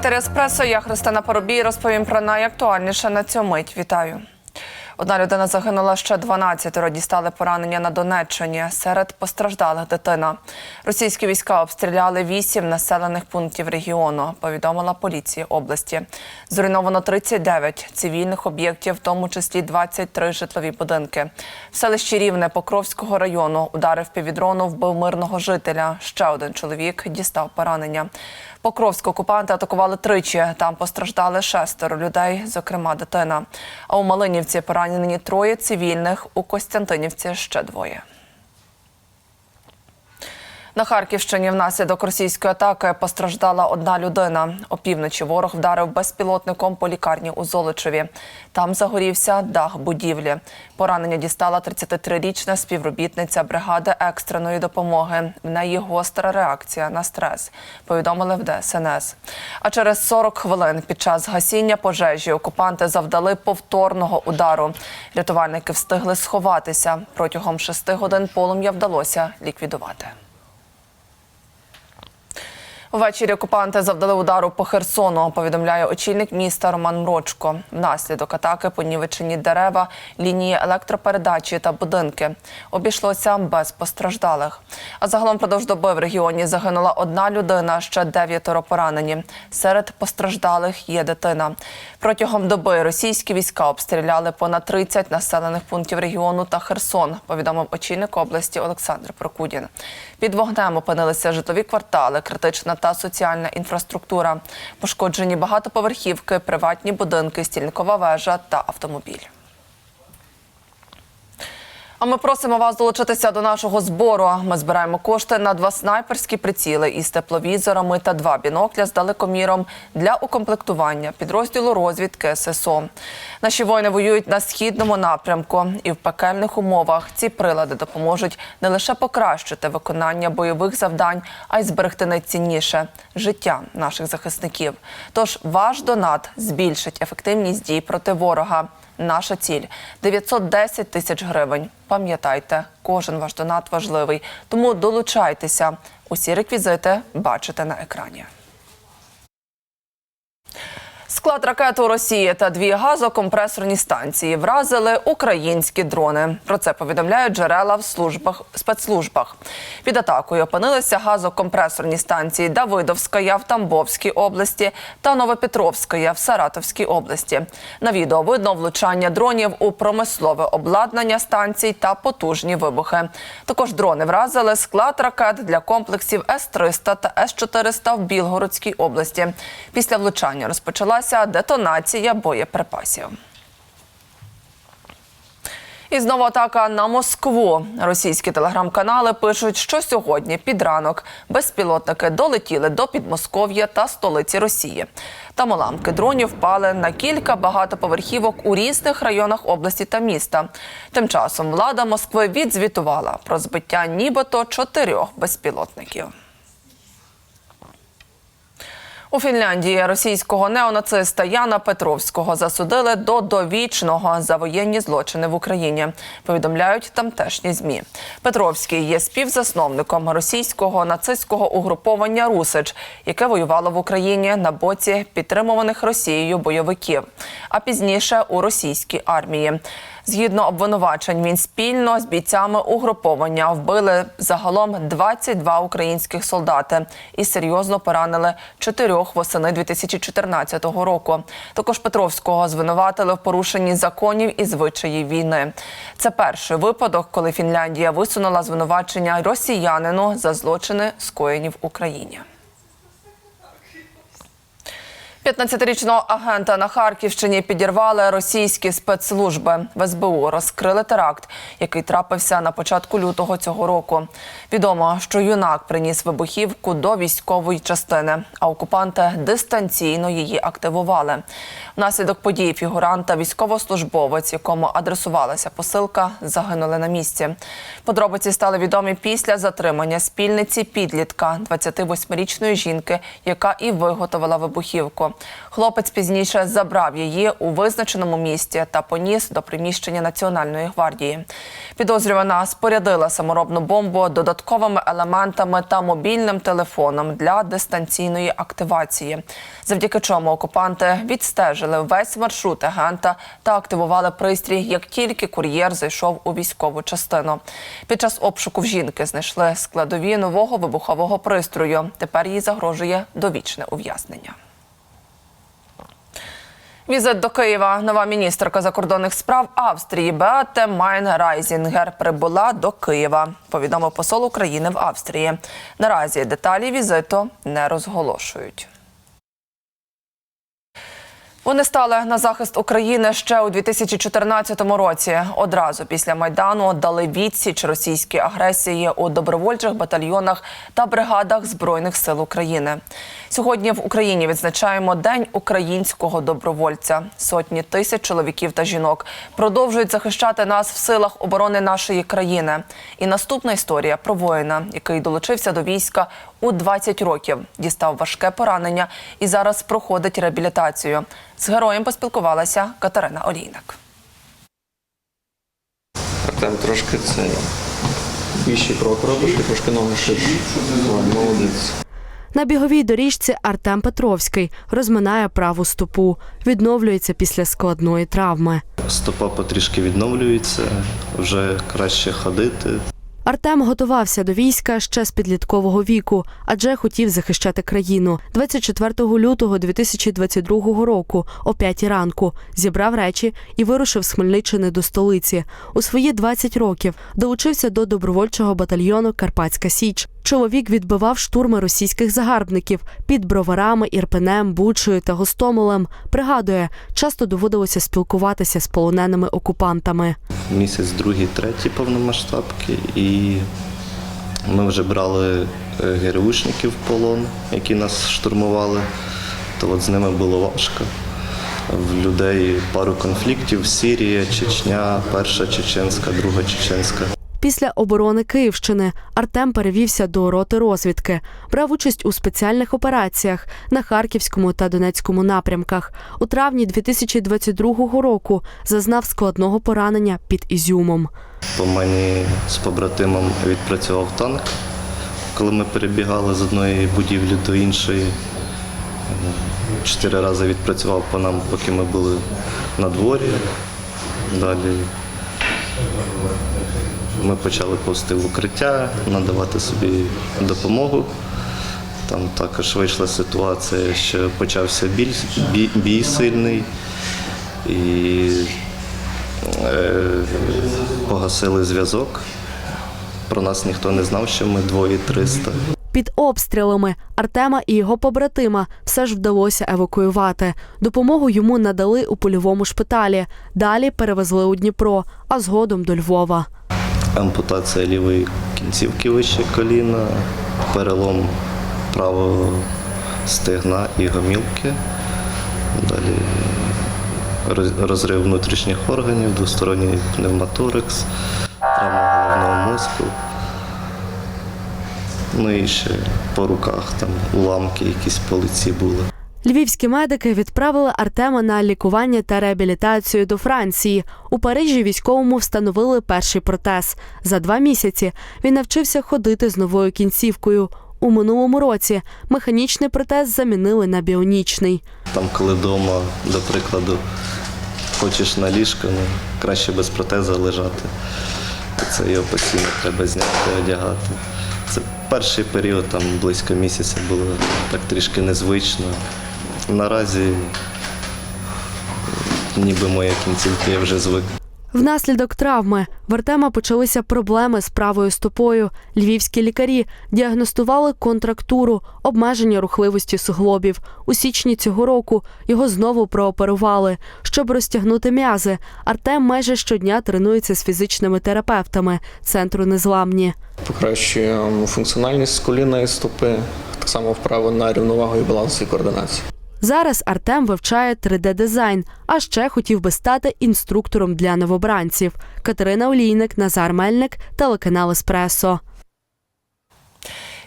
етері Еспресо. Я Христина Поробій. Розповім про найактуальніше на цю мить. Вітаю. Одна людина загинула, ще 12 дістали поранення на Донеччині. Серед постраждалих дитина. Російські війська обстріляли вісім населених пунктів регіону. Повідомила поліція області. Зруйновано 39 цивільних об'єктів, в тому числі 23 житлові будинки. В селищі Рівне Покровського району ударив півдрону, вбив мирного жителя. Ще один чоловік дістав поранення. Покровську окупанти атакували тричі. Там постраждали шестеро людей, зокрема дитина. А у Малинівці поранені троє цивільних. У Костянтинівці ще двоє. На Харківщині внаслідок російської атаки постраждала одна людина. Опівночі ворог вдарив безпілотником по лікарні у Золочеві. Там загорівся дах будівлі. Поранення дістала 33-річна співробітниця бригади екстреної допомоги. В неї гостра реакція на стрес. Повідомили в ДСНС. А через 40 хвилин під час гасіння пожежі окупанти завдали повторного удару. Рятувальники встигли сховатися. Протягом шести годин полум'я вдалося ліквідувати. Ввечері окупанти завдали удару по Херсону. Повідомляє очільник міста Роман Мрочко. Внаслідок атаки понівечені дерева, лінії електропередачі та будинки. Обійшлося без постраждалих. А загалом продовж доби в регіоні загинула одна людина, ще дев'ятеро поранені. Серед постраждалих є дитина. Протягом доби російські війська обстріляли понад 30 населених пунктів регіону та Херсон. Повідомив очільник області Олександр Прокудін. Під вогнем опинилися житлові квартали, критична та соціальна інфраструктура. Пошкоджені багатоповерхівки, приватні будинки, стільникова вежа та автомобіль. А ми просимо вас долучитися до нашого збору. Ми збираємо кошти на два снайперські приціли із тепловізорами та два бінокля з далекоміром для укомплектування підрозділу розвідки ССО. Наші воїни воюють на східному напрямку, і в пекельних умовах ці прилади допоможуть не лише покращити виконання бойових завдань, а й зберегти найцінніше життя наших захисників. Тож ваш донат збільшить ефективність дій проти ворога. Наша ціль 910 тисяч гривень. Пам'ятайте, кожен ваш донат важливий, тому долучайтеся. Усі реквізити бачите на екрані. Склад ракет у Росії та дві газокомпресорні станції вразили українські дрони. Про це повідомляють джерела в службах спецслужбах. Під атакою опинилися газокомпресорні станції Давидовська в Тамбовській області та Новопетровська в Саратовській області. На відео видно влучання дронів у промислове обладнання станцій та потужні вибухи. Також дрони вразили склад ракет для комплексів С-300 та С-400 в Білгородській області. Після влучання розпочалася детонація боєприпасів. І знову атака на Москву. Російські телеграм-канали пишуть, що сьогодні під ранок безпілотники долетіли до Підмосков'я та столиці Росії. Там уламки дронів впали на кілька багатоповерхівок у різних районах області та міста. Тим часом влада Москви відзвітувала про збиття нібито чотирьох безпілотників. У Фінляндії російського неонациста Яна Петровського засудили до довічного за воєнні злочини в Україні. Повідомляють тамтешні змі. Петровський є співзасновником російського нацистського угруповання Русич, яке воювало в Україні на боці підтримуваних Росією бойовиків, а пізніше у російській армії. Згідно обвинувачень, він спільно з бійцями угруповання вбили загалом 22 українських солдати і серйозно поранили чотирьох восени 2014 року. Також Петровського звинуватили в порушенні законів і звичаїв війни. Це перший випадок, коли Фінляндія висунула звинувачення росіянину за злочини, скоєні в Україні. 15-річного агента на Харківщині підірвали російські спецслужби. В СБУ розкрили теракт, який трапився на початку лютого цього року. Відомо, що юнак приніс вибухівку до військової частини, а окупанти дистанційно її активували. Внаслідок подій фігурант та військовослужбовець, якому адресувалася посилка, загинули на місці. Подробиці стали відомі після затримання спільниці підлітка 28-річної жінки, яка і виготовила вибухівку. Хлопець пізніше забрав її у визначеному місці та поніс до приміщення Національної гвардії. Підозрювана спорядила саморобну бомбу додатковими елементами та мобільним телефоном для дистанційної активації, завдяки чому окупанти відстежили весь маршрут агента та активували пристрій, як тільки кур'єр зайшов у військову частину. Під час обшуку в жінки знайшли складові нового вибухового пристрою. Тепер їй загрожує довічне ув'язнення. Візит до Києва. Нова міністерка закордонних справ Австрії Беате Майнрайзінгер прибула до Києва. Повідомив посол України в Австрії. Наразі деталі візиту не розголошують. Вони стали на захист України ще у 2014 році. Одразу після майдану дали відсіч російській агресії у добровольчих батальйонах та бригадах збройних сил України. Сьогодні в Україні відзначаємо День українського добровольця. Сотні тисяч чоловіків та жінок продовжують захищати нас в силах оборони нашої країни. І наступна історія про воїна, який долучився до війська у 20 років, дістав важке поранення і зараз проходить реабілітацію. З героєм поспілкувалася Катерина Олійник. Артем трошки це більший крок робиш, ти трошки ноги ширше. Молодець. На біговій доріжці Артем Петровський розминає праву стопу, відновлюється після складної травми. Стопа потрішки відновлюється, вже краще ходити. Артем готувався до війська ще з підліткового віку, адже хотів захищати країну. 24 лютого 2022 року, о 5 ранку, зібрав речі і вирушив з Хмельниччини до столиці. У свої 20 років долучився до добровольчого батальйону Карпатська Січ. Чоловік відбивав штурми російських загарбників під броварами, Ірпенем, Бучою та Гостомелем. Пригадує, часто доводилося спілкуватися з полоненими окупантами. Місяць, другий, третій повномасштабки, і ми вже брали е, ГРУшників в полон, які нас штурмували. То от з ними було важко. В людей пару конфліктів: Сірія, Чечня, перша чеченська, друга чеченська. Після оборони Київщини Артем перевівся до роти розвідки, брав участь у спеціальних операціях на Харківському та Донецькому напрямках. У травні 2022 року зазнав складного поранення під Ізюмом. По мені з побратимом відпрацював танк, коли ми перебігали з одної будівлі до іншої. Чотири рази відпрацював по нам, поки ми були на дворі. Далі ми почали повсти в укриття, надавати собі допомогу. Там також вийшла ситуація, що почався біль, бій, бій сильний. І Е, погасили зв'язок. Про нас ніхто не знав, що ми двоє 300. Під обстрілами Артема і його побратима все ж вдалося евакуювати. Допомогу йому надали у польовому шпиталі. Далі перевезли у Дніпро, а згодом до Львова. Ампутація лівої кінцівки вище коліна, перелом правого стегна і гомілки. Далі розрив внутрішніх органів, двосторонній пневмоторакс, травма головного мозку. Ну і ще по руках там уламки якісь по лиці були. Львівські медики відправили Артема на лікування та реабілітацію до Франції. У Парижі військовому встановили перший протез. За два місяці він навчився ходити з новою кінцівкою. У минулому році механічний протез замінили на біонічний. Там, коли вдома, до прикладу, хочеш на ліжко, ну, краще без протеза лежати. Це його постійно треба зняти, одягати. Це перший період, там близько місяця було так трішки незвично. Наразі ніби моя кінцівка, я вже звик. Внаслідок травми в Артема почалися проблеми з правою стопою. Львівські лікарі діагностували контрактуру, обмеження рухливості суглобів. У січні цього року його знову прооперували. Щоб розтягнути м'язи, Артем майже щодня тренується з фізичними терапевтами центру незламні. Покращує функціональність коліна і стопи, так само вправи на рівновагу і баланс і координацію. Зараз Артем вивчає 3D-дизайн, а ще хотів би стати інструктором для новобранців. Катерина Олійник, Назар Мельник, телеканал Еспресо.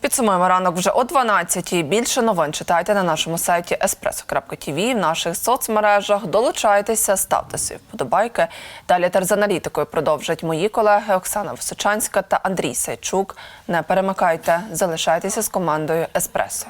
Підсумуємо ранок вже о 12-й. Більше новин читайте на нашому сайті espresso.tv, в наших соцмережах. Долучайтеся, ставте свої вподобайки. Далі терзаналітикою продовжать мої колеги Оксана Височанська та Андрій Сайчук. Не перемикайте, залишайтеся з командою Еспресо.